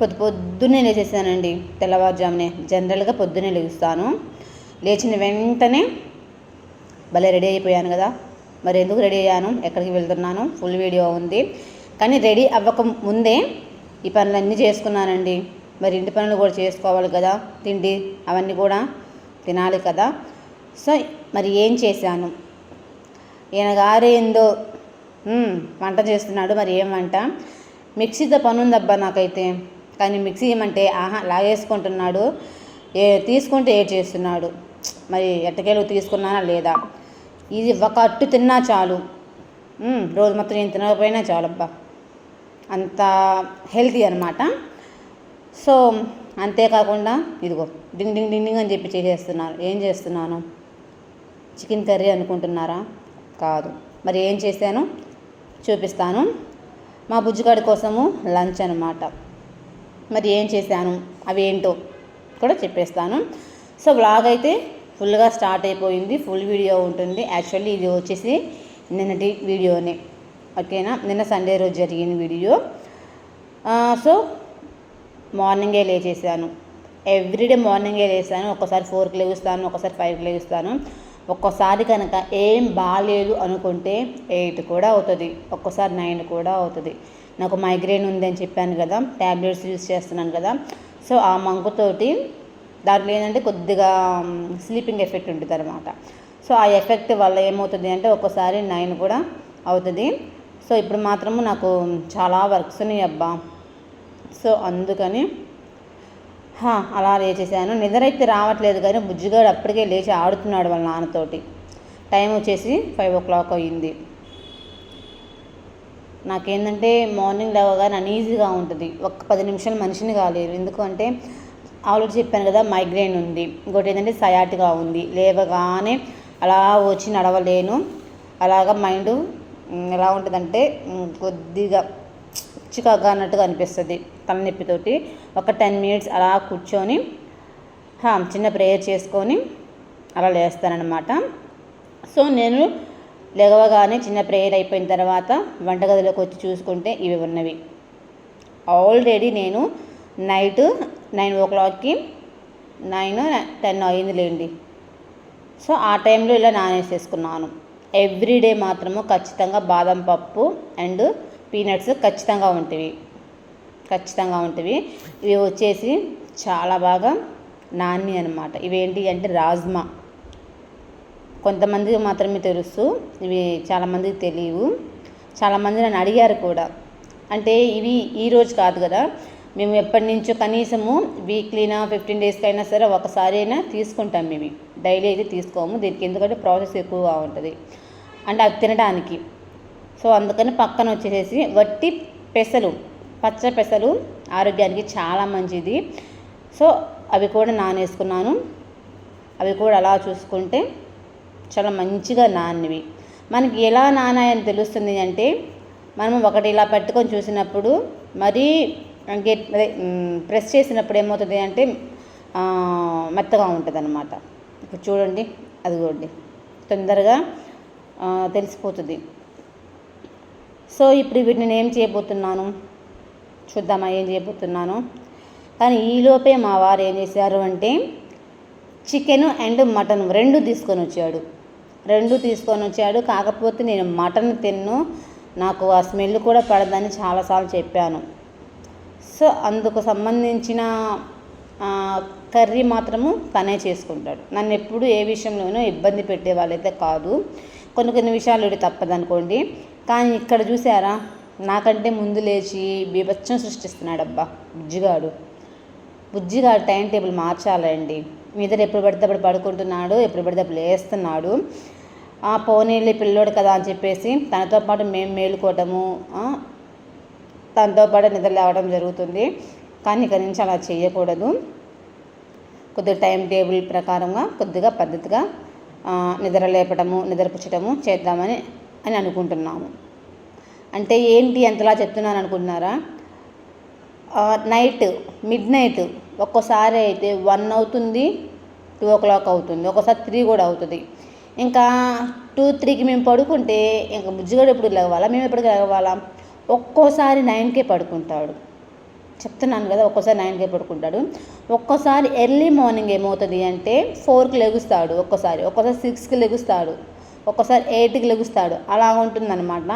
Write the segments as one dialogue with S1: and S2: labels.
S1: పొద్దు పొద్దున్నే లేచేసానండి. తెల్లవారుజామునే. జనరల్గా పొద్దున్నే లేస్తాను. లేచిన వెంటనే భలే రెడీ అయిపోయాను కదా. మరి ఎందుకు రెడీ అయ్యాను? ఎక్కడికి వెళ్తున్నాను? ఫుల్ వీడియో ఉంది. కానీ రెడీ అవ్వక ముందే ఈ పనులన్నీ చేసుకున్నానండి. మరి ఇంటి పనులు కూడా చేసుకోవాలి కదా. తిండి అవన్నీ కూడా తినాలి కదా. సో మరి ఏం చేశాను? ఈయన గారే ఏందో వంట చేస్తున్నాడు. మరి ఏం వంట? మిక్సీతో పని ఉందబ్బా నాకైతే. కానీ మిక్సీ ఏమంటే ఆహా లాగేసుకుంటున్నాడు. ఏ తీసుకుంటే ఏ చేస్తున్నాడు. మరి ఎట్టకేలు తీసుకున్నానా లేదా? ఇది ఒక అట్టు తిన్నా చాలు. రోజు మొత్తం నేను తినకపోయినా చాలబ్బా అంత హెల్తీ అనమాట సో అంతేకాకుండా ఇదిగో డింగ్ డింగ్ డింగ్ డింగ్ అని చెప్పి చేసేస్తున్నాను ఏం చేస్తున్నాను? చికెన్ కర్రీ అనుకుంటున్నారా? కాదు. మరి ఏం చేశాను? చూపిస్తాను. మా బుజ్జిగాడి కోసము లంచ్ అనమాట మరి ఏం చేశాను? అవి ఏంటో కూడా చెప్పేస్తాను. సో బ్లాగ్ అయితే ఫుల్గా స్టార్ట్ అయిపోయింది. ఫుల్ వీడియో ఉంటుంది. యాక్చువల్లీ ఇది వచ్చేసి నిన్నటి వీడియోనే. ఓకేనా? నిన్న సండే రోజు జరిగిన వీడియో. సో మార్నింగే లేచేసాను ఎవ్రీడే మార్నింగే లేస్తాను. ఒక్కసారి ఫోర్కి లేస్తాను ఒక్కోసారి ఫైవ్కి లేస్తాను ఒక్కోసారి కనుక ఏం బాగాలేదు అనుకుంటే ఎయిట్ కూడా అవుతుంది. ఒక్కోసారి నైన్ కూడా అవుతుంది. నాకు మైగ్రేన్ ఉందని చెప్పాను కదా ట్యాబ్లెట్స్ యూస్ చేస్తున్నాను కదా. సో ఆ మంకుతోటి దాంట్లో ఏంటంటే కొద్దిగా స్లీపింగ్ ఎఫెక్ట్ ఉంటుంది అనమాట సో ఆ ఎఫెక్ట్ వల్ల ఏమవుతుంది అంటే ఒక్కోసారి నైన్ కూడా అవుతుంది. సో ఇప్పుడు మాత్రము నాకు చాలా వర్క్స్ ఉన్నాయి అబ్బా. సో అందుకని హా, అలా లేచేసాను. నిద్ర అయితే రావట్లేదు కానీ బుజ్జిగాడు అప్పటికే లేచి ఆడుతున్నాడు వాళ్ళ నాన్నతోటి. టైం వచ్చేసి ఫైవ్ ఓ క్లాక్ అయ్యింది నాకేంటంటే మార్నింగ్ లేవగానే అన్ఈజీగా ఉంటుంది. ఒక్క పది నిమిషాలు మనిషిని కాలేరు. ఎందుకంటే ఆల్రెడీ చెప్పాను కదా మైగ్రేన్ ఉంది. ఇంకోటి ఏంటంటే సయాటిగా ఉంది. లేవగానే అలా వచ్చి నడవలేను. అలాగా మైండ్ ఎలా ఉంటుందంటే కొద్దిగా చికాగా అన్నట్టుగా అనిపిస్తుంది తలనొప్పితోటి ఒక టెన్ మినిట్స్ అలా కూర్చొని హా, చిన్న ప్రేయర్ చేసుకొని అలా లేస్తానన్నమాట. సో నేను లెగవగానే చిన్న ప్రేయర్ అయిపోయిన తర్వాత వంటగదిలోకి వచ్చి చూసుకుంటే ఇవి ఉన్నవి. ఆల్రెడీ నేను నైట్ నైన్ ఓ క్లాక్కి నైన్ టెన్ అయింది లేండి. సో ఆ టైంలో ఇలా నానేసేసుకున్నాను ఎవ్రీడే మాత్రము ఖచ్చితంగా బాదం పప్పు అండ్ పీనట్స్ ఖచ్చితంగా ఉంటాయి ఖచ్చితంగా ఉంటవి. ఇవి వచ్చేసి చాలా బాగా నాని అనమాట ఇవేంటి అంటే రాజ్మా. కొంతమందికి మాత్రమే తెలుసు. ఇవి చాలామందికి తెలియవు. చాలామంది నన్ను అడిగారు కూడా. అంటే ఇవి ఈ రోజు కాదు కదా. మేము ఎప్పటి నుంచో కనీసము వీక్లీనా ఫిఫ్టీన్ డేస్కి అయినా సరే ఒకసారి అయినా తీసుకుంటాం మేము డైలీ అయితే తీసుకోము. దీనికి ఎందుకంటే ప్రాసెస్ ఎక్కువగా ఉంటుంది. అంటే అవి తినడానికి. సో అందుకని పక్కన వచ్చేసేసి వట్టి పెసలు పచ్చ పెసలు ఆరోగ్యానికి చాలా మంచిది. సో అవి కూడా నానేసుకున్నాను. అవి కూడా అలా చూసుకుంటే చాలా మంచిగా నానివి మనకి ఎలా నానాయని తెలుస్తుంది అంటే మనం ఒకటి ఇలా పట్టుకొని చూసినప్పుడు మరీ గెట్ అదే ప్రెస్ చేసినప్పుడు ఏమవుతుంది అంటే మెత్తగా ఉంటుంది అనమాట ఇప్పుడు చూడండి అదిగోండి. తొందరగా తెలిసిపోతుంది. సో ఇప్పుడు వీటిని నేను ఏం చేయబోతున్నాను? చూద్దామా ఏం చేయబోతున్నాను? కానీ ఈలోపే మా వారు ఏం చేశారు అంటే చికెన్ అండ్ మటన్ రెండు తీసుకొని వచ్చాడు. రెండు తీసుకొని వచ్చాడు. కాకపోతే నేను మటన్ తిన్ను. నాకు ఆ స్మెల్ కూడా పడదని చాలాసార్లు చెప్పాను. సో అందుకు సంబంధించిన కర్రీ మాత్రము తనే చేసుకుంటాడు. నన్ను ఎప్పుడు ఏ విషయంలోనూ ఇబ్బంది పెట్టే వాళ్ళైతే కాదు. కొన్ని కొన్ని విషయాలు తప్పదనుకోండి. కానీ ఇక్కడ చూసారా? నాకంటే ముందు లేచి బీభత్సం సృష్టిస్తున్నాడబ్బా. బుజ్జిగాడు. Bujjigadu time table మార్చాలండి. మీద ఎప్పుడు పడితే అప్పుడు పడుకుంటున్నాడు ఎప్పుడు పడితే అప్పుడు లేస్తున్నాడు. పోనీళ్ళు పిల్లోడు కదా అని చెప్పేసి తనతో పాటు మేము మేలుకోవటము తనతో పాటు నిద్ర లేవడం జరుగుతుంది. కానీ ఇక నుంచి అలా చేయకూడదు. కొద్దిగా టైం టేబుల్ ప్రకారంగా కొద్దిగా పద్ధతిగా నిద్ర లేపటము నిద్రపుచ్చటము చేద్దామని అని అనుకుంటున్నాము. అంటే ఏంటి ఎంతలా చెప్తున్నాను అనుకుంటున్నారా? నైట్ మిడ్ నైట్ ఒక్కోసారి అయితే వన్ అవుతుంది టూ ఓ క్లాక్ అవుతుంది ఒక్కోసారి త్రీ కూడా అవుతుంది. ఇంకా టూ త్రీకి మేము పడుకుంటే ఇంకా బుజ్జిగాడు ఎప్పుడు లేవాలా? మేము ఎప్పుడు లేవాలా? ఒక్కోసారి నైన్కే పడుకుంటాడు. చెప్తున్నాను కదా ఒక్కోసారి నైన్కే పడుకుంటాడు. ఒక్కోసారి ఎర్లీ మార్నింగ్ ఏమవుతుంది అంటే ఫోర్కి లెగుస్తాడు ఒక్కోసారి. ఒక్కోసారి సిక్స్కి లెగుస్తాడు. ఒక్కోసారి ఎయిట్కి లెగుస్తాడు. అలా ఉంటుందన్నమాట.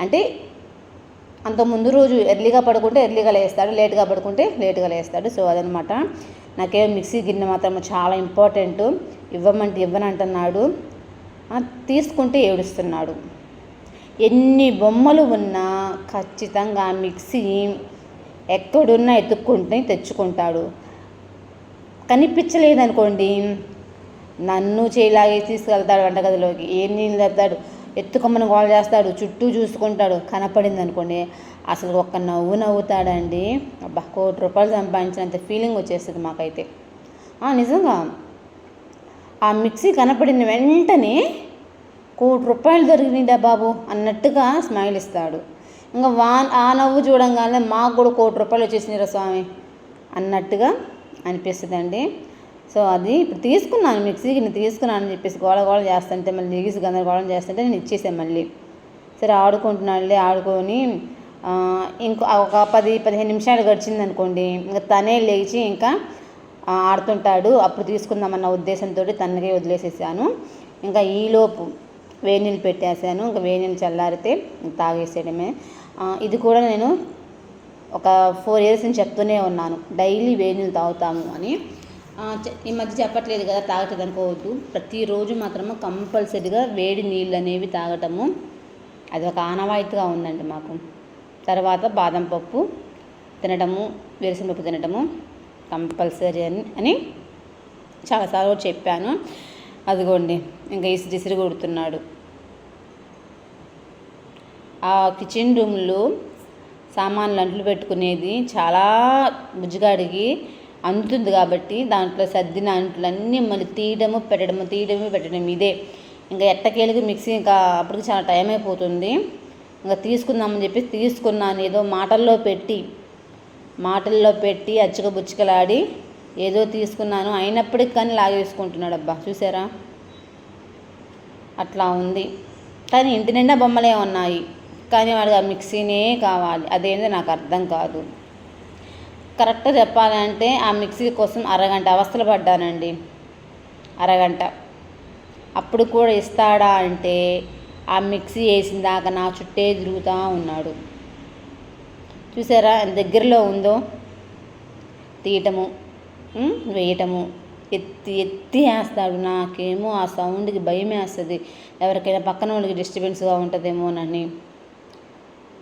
S1: అంటే అంత ముందు రోజు ఎర్లీగా పడుకుంటే ఎర్లీగా లేస్తాడు లేట్గా పడుకుంటే లేట్గా లేస్తాడు. సో అదనమాట నాకేమో మిక్సీ గిన్నె మాత్రం చాలా ఇంపార్టెంట్. ఇవ్వమంటే ఇవ్వనంటున్నాడు. తీసుకుంటే ఏడుస్తున్నాడు. ఎన్ని బొమ్మలు ఉన్నా ఖచ్చితంగా మిక్సీ ఎక్కడున్నా ఎత్తుక్కుంటే తెచ్చుకుంటాడు. కనిపించలేదనుకోండి. నన్ను చేయలాగే తీసుకెళ్తాడు వంటగదిలోకి. ఏం నీళ్ళు తెస్తాడు? ఎత్తుకమ్మని గోల చేస్తాడు. చుట్టూ చూసుకుంటాడు. కనపడింది అనుకోండి అసలు ఒక్క నవ్వు నవ్వుతాడండి. అబ్బా కోటి రూపాయలు సంపాదించినంత ఫీలింగ్ వచ్చేస్తుంది మాకైతే. నిజంగా. ఆ మిక్సీ కనపడిన వెంటనే కోటి రూపాయలు దొరికిందా బాబు అన్నట్టుగా స్మైల్ ఇస్తాడు. ఇంకా వా ఆ నవ్వు చూడంగానే మాకు కూడా కోటి రూపాయలు వచ్చేసినారా స్వామి అన్నట్టుగా అనిపిస్తుందండి. సో అది ఇప్పుడు తీసుకున్నాను మిక్సీకి నేను తీసుకున్నాను అని చెప్పేసి గోళ గోళ చేస్తుంటే మళ్ళీ దిగిసి గందరగోళం చేస్తుంటే నేను ఇచ్చేసాను మళ్ళీ. సరే ఆడుకుంటున్నాళ్ళే ఆడుకొని ఇంకో ఒక పది పదిహేను నిమిషాలు గడిచింది అనుకోండి ఇంకా తనే లేచి ఇంకా ఆడుతుంటాడు. అప్పుడు తీసుకుందామన్న ఉద్దేశంతో తనకే వదిలేసేసాను. ఇంకా ఈలోపు వేడి నీళ్ళు పెట్టేశాను ఇంకా వేడి చల్లారితే తాగేసేయడమే. ఇది కూడా నేను ఒక ఫోర్ ఇయర్స్ నుంచి చెప్తూనే ఉన్నాను. డైలీ వేడి నీళ్ళు తాగుతాము అని. ఈ మధ్య చెప్పట్లేదు కదా తాగట్లేదు అనుకోవద్దు. ప్రతిరోజు మాత్రము కంపల్సరీగా వేడి నీళ్ళు అనేవి తాగటము. అది ఒక ఆనవాయితీగా ఉందండి మాకు. తర్వాత బాదం పప్పు తినటము వేరుశనగపప్పు తినటము. కంపల్సరీ అని అని చాలాసార్లు చెప్పాను. అదిగోండి ఇంకా ఇసిరి ఇసిరి కొడుతున్నాడు. ఆ కిచెన్ రూమ్లో సామాన్లు అంట్లు పెట్టుకునేది చాలా బుజ్జిగాడికి అంతుంది కాబట్టి దాంట్లో సర్దిన అంట్లన్నీ మళ్ళీ తీయడము పెట్టడము తీయడము పెట్టడం ఇదే. ఇంకా ఎట్టకేలకు మిక్సీ ఇంకా అప్పటికి చాలా టైం అయిపోతుంది. ఇంకా తీసుకుందామని చెప్పి తీసుకున్నాను. ఏదో మాటల్లో పెట్టి మాటల్లో పెట్టి అచ్చుక బుచ్చుకలాడి ఏదో తీసుకున్నాను. అయినప్పటికి కానీ లాగేసుకుంటున్నాడు అబ్బా చూసారా? అట్లా ఉంది. కానీ ఇంటి నిండా బొమ్మలే ఉన్నాయి. కానీ వాడికి ఆ మిక్సీనే కావాలి. అదేందో నాకు అర్థం కాదు. కరెక్ట్గా చెప్పాలంటే ఆ మిక్సీ కోసం అరగంట అవస్థలు పడ్డానండి. అరగంట. అప్పుడు కూడా ఇస్తాడా అంటే ఆ మిక్సీ వేసిన దాకా నా చుట్టే తిరుగుతూ ఉన్నాడు. చూసారా? ఎంత దగ్గరలో ఉందో. తీయటము. వేయటము. ఎత్తి ఎత్తి వేస్తాడు. నాకేమో ఆ సౌండ్కి భయం వేస్తుంది. ఎవరికైనా పక్కన వాళ్ళకి డిస్టర్బెన్స్గా ఉంటుందేమోనని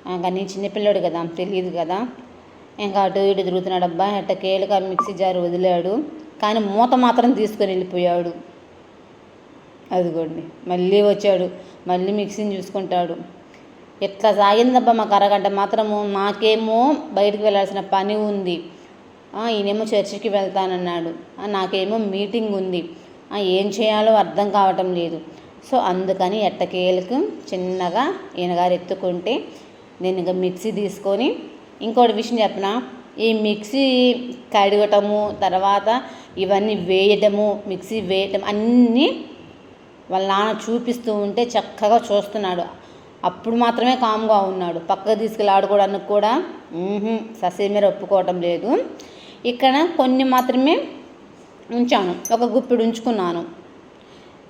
S1: ఆ, కానీ చిన్నపిల్లాడు కదా తెలియదు కదా. ఇంకా అటు ఇటు తిరుగుతున్నాడు. అబ్బా ఎట్టకేలుగా మిక్సీ జారు వదిలాడు. కానీ మూత మాత్రం తీసుకొని వెళ్ళిపోయాడు. అదిగోండి. మళ్ళీ వచ్చాడు. మళ్ళీ మిక్సీని చూసుకుంటాడు. ఎట్లా సాగిందబ్బా మాకు అరగంట మాత్రము? మాకేమో బయటకు వెళ్ళాల్సిన పని ఉంది. ఈయనేమో చర్చికి వెళ్తానన్నాడు. నాకేమో మీటింగ్ ఉంది. ఏం చేయాలో అర్థం కావటం లేదు. సో అందుకని ఎట్టకేలకు చిన్నగా ఈయనగారు ఎత్తుకుంటే నేను ఇంకా మిక్సీ తీసుకొని ఇంకోటి విషయం చెప్పిన? ఈ మిక్సీ కడగటము తర్వాత ఇవన్నీ వేయటము మిక్సీ వేయటం అన్నీ వాళ్ళ నాన్న చూపిస్తూ ఉంటే చక్కగా చూస్తున్నాడు. అప్పుడు మాత్రమే కామ్గా ఉన్నాడు. పక్కకు తీసుకెళ్ళి ఆడుకోవడానికి కూడా ససేమీర ఒప్పుకోవటం లేదు. ఇక్కడ కొన్ని మాత్రమే ఉంచాను. ఒక గుప్పిడు ఉంచుకున్నాను.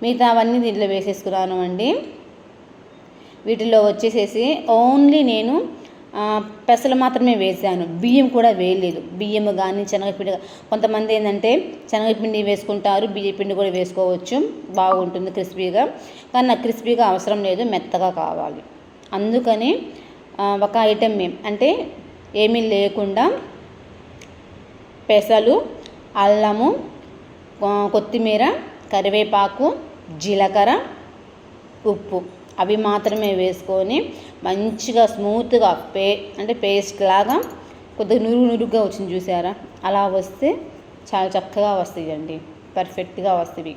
S1: మిగతా అవన్నీ దీంట్లో వేసేసుకున్నాను అండి. వీటిలో వచ్చేసేసి ఓన్లీ నేను పెసలు మాత్రమే వేసాను బియ్యం కూడా వేయలేదు. బియ్యం కానీ శనగపిండి కొంతమంది ఏంటంటే శనగపిండి వేసుకుంటారు బియ్యపిండి కూడా వేసుకోవచ్చు. బాగుంటుంది క్రిస్పీగా. కానీ నాకు క్రిస్పీగా అవసరం లేదు మెత్తగా కావాలి. అందుకని ఒక ఐటెం మేము అంటే ఏమీ లేకుండా పెసలు అల్లము కొత్తిమీర కరివేపాకు జీలకర్ర ఉప్పు. అవి మాత్రమే వేసుకొని మంచిగా స్మూత్గా పే అంటే పేస్ట్ లాగా కొద్దిగా నురుగు నురుగ్గా వచ్చింది చూసారా? అలా వస్తే చాలా చక్కగా వస్తాయండి పర్ఫెక్ట్గా వస్తాయి.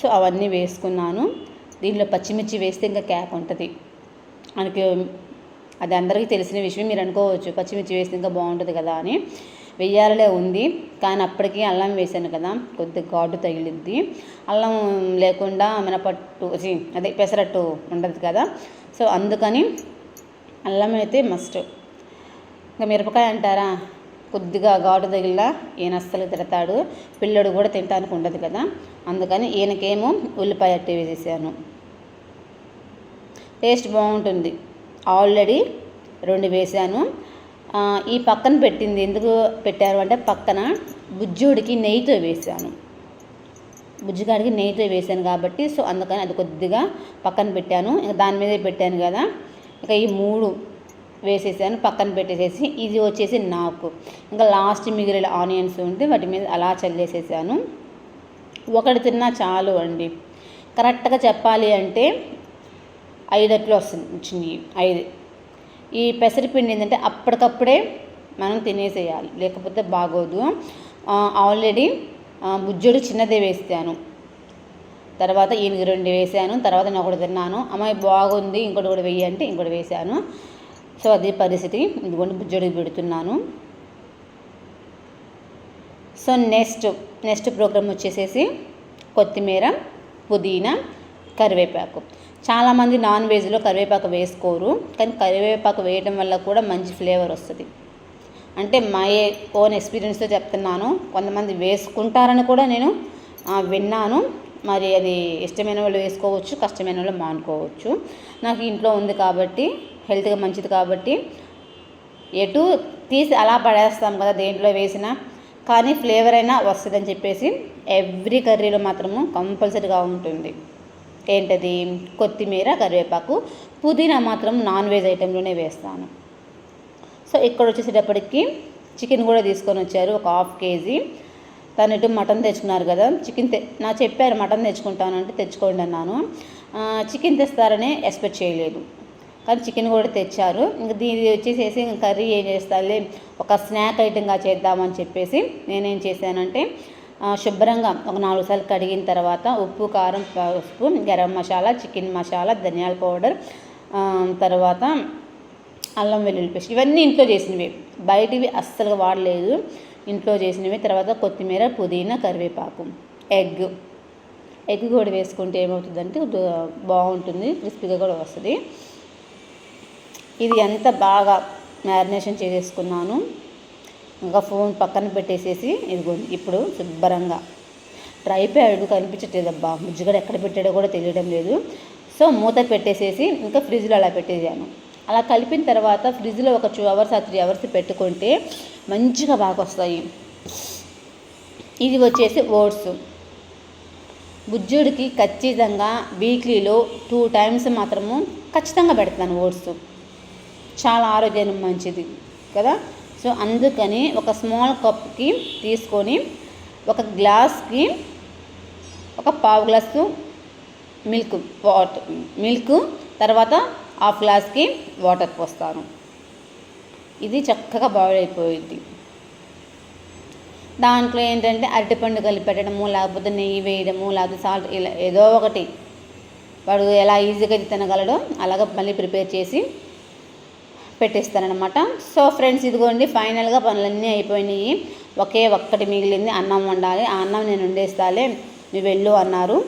S1: సో అవన్నీ వేసుకున్నాను. దీనిలో పచ్చిమిర్చి వేస్తే ఇంకా క్యాప్ ఉంటుంది. మనకి అది అందరికీ తెలిసిన విషయం. మీరు అనుకోవచ్చు పచ్చిమిర్చి వేస్తే ఇంకా బాగుంటుంది కదా అని. వెయ్యాలలే ఉంది. కానీ అప్పటికి అల్లం వేసాను కదా. కొద్దిగా ఘాటు తగిలిద్ది. అల్లం లేకుండా మినపట్టు అదే పెసరట్టు ఉండదు కదా. సో అందుకని అల్లం అయితే మస్ట్ ఇంకా మిరపకాయ అంటారా? కొద్దిగా ఘాటు తగిలినా ఈయన అస్సలు తిడతాడు. పిల్లడు కూడా తినడానికి ఉండదు కదా. అందుకని ఈయనకేమో ఉల్లిపాయ అట్టి వేసేసాను. టేస్ట్ బాగుంటుంది. ఆల్రెడీ రెండు వేసాను. ఈ పక్కన పెట్టింది. ఎందుకు పెట్టారు అంటే పక్కన బుజ్జుడికి నెయ్యితో వేసాను. బుజ్జిగాడికి నెయ్యితో వేసాను కాబట్టి సో అందుకని అది కొద్దిగా పక్కన పెట్టాను. ఇంకా దాని మీదే పెట్టాను కదా. ఇక ఈ మూడు వేసేసాను పక్కన పెట్టేసేసి. ఇది వచ్చేసి నాకు. ఇంకా లాస్ట్ మిగిలిన ఆనియన్స్ ఉంటే వాటి మీద అలా చల్లేసేసాను. ఒకటి తిన్నా చాలు అండి. కరెక్ట్గా చెప్పాలి అంటే ఐదట్లు వస్తుంది వచ్చింది ఐదు. ఈ పెసరపిండి ఏంటంటే అప్పటికప్పుడే మనం తినేసేయాలి లేకపోతే బాగోదు. ఆల్రెడీ బుజ్జుడు చిన్నదే వేస్తాను. తర్వాత ఈయనకి రెండు వేసాను తర్వాత నేను ఒకటి తిన్నాను. అమ్మాయి బాగుంది ఇంకోటి కూడా వెయ్యి అంటే ఇంకోటి వేసాను. సో అది పరిస్థితి. ఇదిగోండి బుజ్జుడికి పెడుతున్నాను. సో నెక్స్ట్ నెక్స్ట్ ప్రోగ్రామ్ వచ్చేసేసి కొత్తిమీర పుదీనా కరివేపాకు. చాలామంది నాన్ వెజ్లో కరివేపాకు వేసుకోరు కానీ కరివేపాకు వేయడం వల్ల కూడా మంచి ఫ్లేవర్ వస్తుంది. అంటే మై ఓన్ ఎక్స్పీరియన్స్తో చెప్తున్నాను. కొంతమంది వేసుకుంటారని కూడా నేను విన్నాను. మరి అది ఇష్టమైన వాళ్ళు వేసుకోవచ్చు కష్టమైన వాళ్ళు మానుకోవచ్చు. నాకు ఇంట్లో ఉంది కాబట్టి హెల్త్గా మంచిది కాబట్టి ఎటు తీసి అలా పడేస్తాం కదా దేంట్లో వేసినా. కానీ ఫ్లేవర్ అయినా వస్తుందని చెప్పేసి ఎవ్రీ కర్రీలో మాత్రము కంపల్సరీగా ఉంటుంది. ఏంటది? కొత్తిమీర కరివేపాకు పుదీనా మాత్రం నాన్ వెజ్ ఐటెంలోనే వేస్తాను. సో ఇక్కడ వచ్చేసేటప్పటికి చికెన్ కూడా తీసుకొని వచ్చారు ఒక హాఫ్ కేజీ. తను ఇటు మటన్ తెచ్చుకున్నారు కదా చికెన్ తె నా చెప్పారు మటన్ తెచ్చుకుంటానంటే తెచ్చుకోండి అన్నాను. చికెన్ తెస్తారని ఎక్స్పెక్ట్ చేయలేదు కానీ చికెన్ కూడా తెచ్చారు. ఇంక దీని వచ్చేసేసి కర్రీ ఏం చేస్తాలే ఒక స్నాక్ ఐటెంగా చేద్దామని చెప్పేసి నేనేం చేశానంటే శుభ్రంగా ఒక నాలుగు సార్లు కడిగిన తర్వాత ఉప్పు కారం పసుపు గరం మసాలా చికెన్ మసాలా ధనియాల పౌడర్ తర్వాత అల్లం వెల్లుల్లి పేస్ట్. ఇవన్నీ ఇంట్లో చేసినవి. బయటివి అస్సలు వాడలేదు. ఇంట్లో చేసినవి. తర్వాత కొత్తిమీర పుదీనా కరివేపాకు. ఎగ్. ఎగ్ కూడా వేసుకుంటే ఏమవుతుందంటే బాగుంటుంది. క్రిస్పీగా కూడా వస్తుంది. ఇది ఎంత బాగా మ్యారినేషన్ చేసేసుకున్నాను. ఇంకా ఫోన్ పక్కన పెట్టేసేసి ఇదిగోండి ఇప్పుడు శుభ్రంగా డ్రై ప్యాడ్ కనిపించట్లేదు అబ్బా ఎక్కడ పెట్టాడో కూడా తెలియడం లేదు. సో మూత పెట్టేసేసి ఇంకా ఫ్రిడ్జ్లో అలా పెట్టేసాను. అలా కలిపిన తర్వాత ఫ్రిడ్జ్లో ఒక టూ అవర్స్ ఆ త్రీ అవర్స్ పెట్టుకుంటే మంచిగా బాగా వస్తాయి ఇది వచ్చేసి ఓట్స్. బుజ్జుడికి ఖచ్చితంగా వీక్లీలో టూ టైమ్స్ మాత్రము ఖచ్చితంగా పెడతాను ఓట్స్. చాలా ఆరోగ్యానికి మంచిది కదా? సో అందుకని ఒక స్మాల్ కప్కి తీసుకొని ఒక గ్లాస్కి ఒక పావు గ్లాసు మిల్క్ వాటర్ మిల్క్ తర్వాత హాఫ్ గ్లాస్కి వాటర్ పోస్తాను. ఇది చక్కగా బాయిల్ అయిపోయింది. దాంట్లో ఏంటంటే అరటిపండు కలిపి పెట్టడము లేకపోతే నెయ్యి వేయడము లేకపోతే సాల్ట్ ఇలా ఏదో ఒకటి వాడు ఎలా ఈజీగా తినగలడో అలాగ మళ్ళీ ప్రిపేర్ చేసి పెట్టేస్తానమాట సో ఫ్రెండ్స్ ఇదిగోండి ఫైనల్గా పనులన్నీ అయిపోయినాయి. ఒకే ఒక్కటి మిగిలింది అన్నం వండాలి. ఆ అన్నం నేను వండేస్తాలే నువ్వు వెళ్ళు అన్నారు.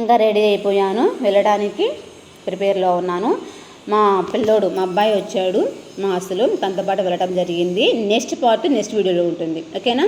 S1: ఇంకా రెడీ అయిపోయాను వెళ్ళడానికి ప్రిపేర్లో ఉన్నాను. మా పిల్లోడు మా అబ్బాయి వచ్చాడు మా అసలు తనతో పాటు వెళ్ళడం జరిగింది నెక్స్ట్ పార్ట్ నెక్స్ట్ వీడియోలో ఉంటుంది. ఓకేనా